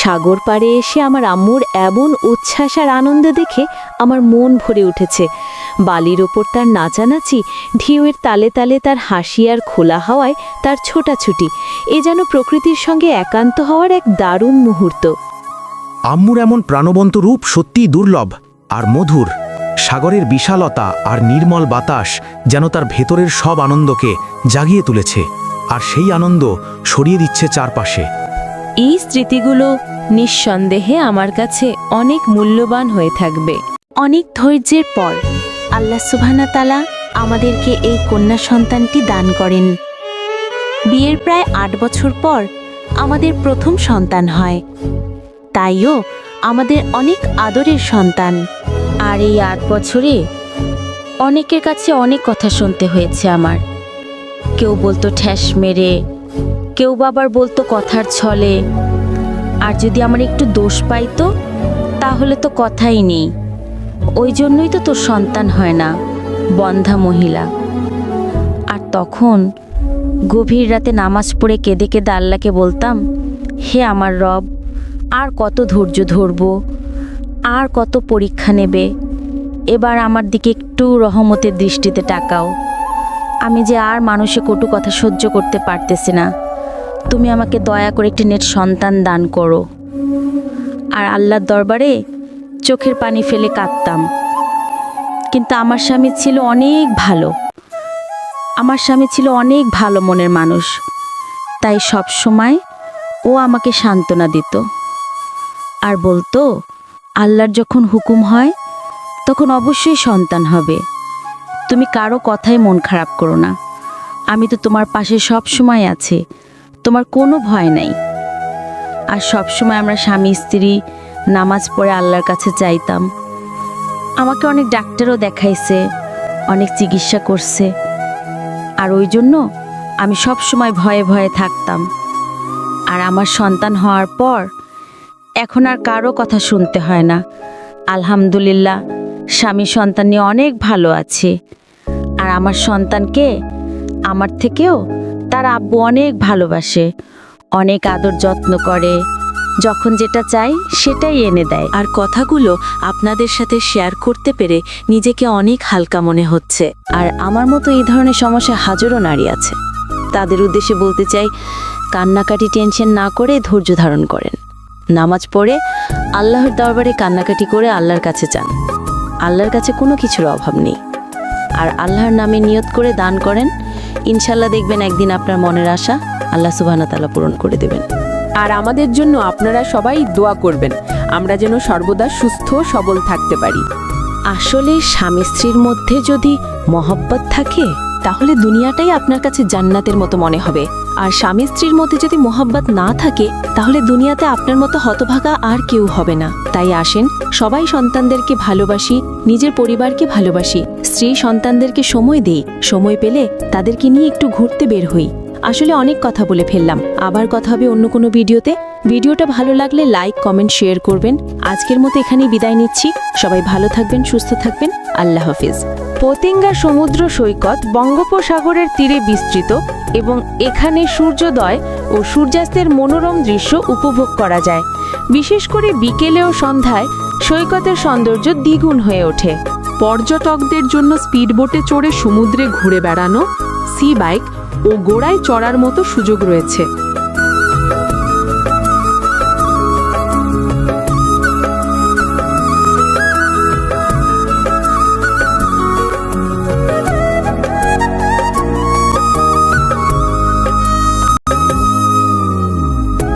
সাগর পাড়ে এসে আমার আম্মুর এমন উচ্ছ্বাস আর আনন্দ দেখে আমার মন ভরে উঠেছে। বালির ওপর তার নাচানাচি, ঢেউয়ের তালে তালে তার হাসি আর খোলা হাওয়ায় তার ছোটাছুটি, এ যেন প্রকৃতির সঙ্গে একান্ত হওয়ার এক দারুণ মুহূর্ত। আম্মুর এমন প্রাণবন্ত রূপ সত্যিই দুর্লভ আর মধুর। সাগরের বিশালতা আর নির্মল বাতাস যেন তার ভেতরের সব আনন্দকে জাগিয়ে তুলেছে, আর সেই আনন্দ সরিয়ে দিচ্ছে চারপাশে। এই স্মৃতিগুলো নিঃসন্দেহে আমার কাছে অনেক মূল্যবান হয়ে থাকবে। অনেক ধৈর্যের পর আল্লাহ সুবহানা তালা আমাদেরকে এই কন্যা সন্তানটি দান করেন। বিয়ের প্রায় আট বছর পর আমাদের প্রথম সন্তান হয়। তাইও আমাদের অনেক আদরের সন্তান। আর এই আট বছরে অনেকের কাছে অনেক কথা শুনতে হয়েছে আমার। কেউ বলতো ঠ্যাস মেরে কেউ বাবার বলতো কথার ছলে, আর যদি আমার একটু দোষ পাইতো, তাহলে তো কথাই নেই। ওই জন্যই তো তোর সন্তান হয় না, বন্ধা মহিলা। আর তখন গভীর রাতে নামাজ পড়ে কেঁদে কেঁদে আল্লাহকে বলতাম, হে আমার রব, আর কত ধৈর্য ধরবো, আর কত পরীক্ষা নেবে, এবার আমার দিকে একটু রহমতের দৃষ্টিতে টাকাও আমি যে আর মানুষে কটু কথা সহ্য করতে পারতেছি না। তুমি আমাকে দয়া করে একটি নেট সন্তান দান করো। আর আল্লাহর দরবারে চোখের পানি ফেলে কাঁদতাম। কিন্তু আমার স্বামী ছিল অনেক ভালো। আমার স্বামী ছিল অনেক ভালো মনের মানুষ। তাই সব সময় ও আমাকে সান্ত্বনা দিত। আর বলতো, আল্লাহর যখন হুকুম হয়, তখন অবশ্যই সন্তান হবে। তুমি কারও কথায় মন খারাপ করো না। আমি তো তোমার পাশে সব সময় আছে। তোমার কোনো ভয় নাই। আর সব সময় আমরা স্বামী, স্ত্রী, নামাজ পড়ে আল্লাহর কাছে চাইতাম। আমাকে অনেক ডাক্তারও দেখাইছে, অনেক চিকিৎসা করছে। আর ওই জন্য আমি সব সময় ভয়ে ভয়ে থাকতাম। আর আমার সন্তান হওয়ার পর এখন আর কারও কথা শুনতে হয় না। আলহামদুলিল্লাহ স্বামী সন্তান নিয়ে অনেক ভালো আছে। আর আমার সন্তানকে আমার থেকেও তার আব্বু অনেক ভালোবাসে, অনেক আদর যত্ন করে, যখন যেটা চাই সেটাই এনে দেয়। আর কথাগুলো আপনাদের সাথে শেয়ার করতে পেরে নিজেকে অনেক হালকা মনে হচ্ছে। আর আমার মতো এই ধরনের সমস্যা হাজারো নারী আছে। তাদের উদ্দেশ্যে বলতে চাই, কান্নাকাটি টেনশন না করে ধৈর্য ধারণ করেন। নামাজ পড়ে আল্লাহর দরবারে কান্নাকাটি করে আল্লাহর কাছে চান আল্লাহর কাছে কোনো কিছুর অভাব নেই। আর আল্লাহর নামে নিয়ত করে দান করেন ইনশাল্লাহ দেখবেন একদিন আপনার মনের আশা আল্লাহ সুবহানা তালা পূরণ করে দেবেন। আর আমাদের জন্য আপনারা সবাই দোয়া করবেন আমরা যেন সর্বদা সুস্থ সবল থাকতে পারি। আসলে স্বামী স্ত্রীর মধ্যে যদি মহব্বত থাকে তাহলে দুনিয়াটাই আপনার কাছে জান্নাতের মতো মনে হবে। আর স্বামী স্ত্রীর মধ্যে যদি মোহাব্বত না থাকে, তাহলে দুনিয়াতে আপনার মতো হতভাগা আর কেউ হবে না। তাই আসেন, সবাই সন্তানদেরকে ভালোবাসি, নিজের পরিবারকে ভালোবাসি। স্ত্রী সন্তানদেরকে সময় দেই, সময় পেলে তাদেরকে নিয়ে একটু ঘুরতে বের হই। আসলে অনেক কথা বলে ফেললাম। আবার কথা হবে অন্য কোনো ভিডিওতে। ভিডিওটা ভালো লাগলে লাইক, কমেন্ট, শেয়ার করবেন। আজকের মতো এখানেই বিদায় নিচ্ছি। সবাই ভালো থাকবেন, সুস্থ থাকবেন। আল্লাহ হাফিজ। পতেঙ্গা সমুদ্র সৈকত বঙ্গোপসাগরের তীরে বিস্তৃত এবং এখানে সূর্যোদয় ও সূর্যাস্তের মনোরম দৃশ্য উপভোগ করা যায়। বিশেষ করে বিকেলে ও সন্ধ্যায় সৈকতের সৌন্দর্য দ্বিগুণ হয়ে ওঠে। পর্যটকদের জন্য স্পিডবোটে চড়ে সমুদ্রে ঘুরে বেড়ানো সি বাইক ও গোড়ায় চড়ার মতো সুযোগ রয়েছে।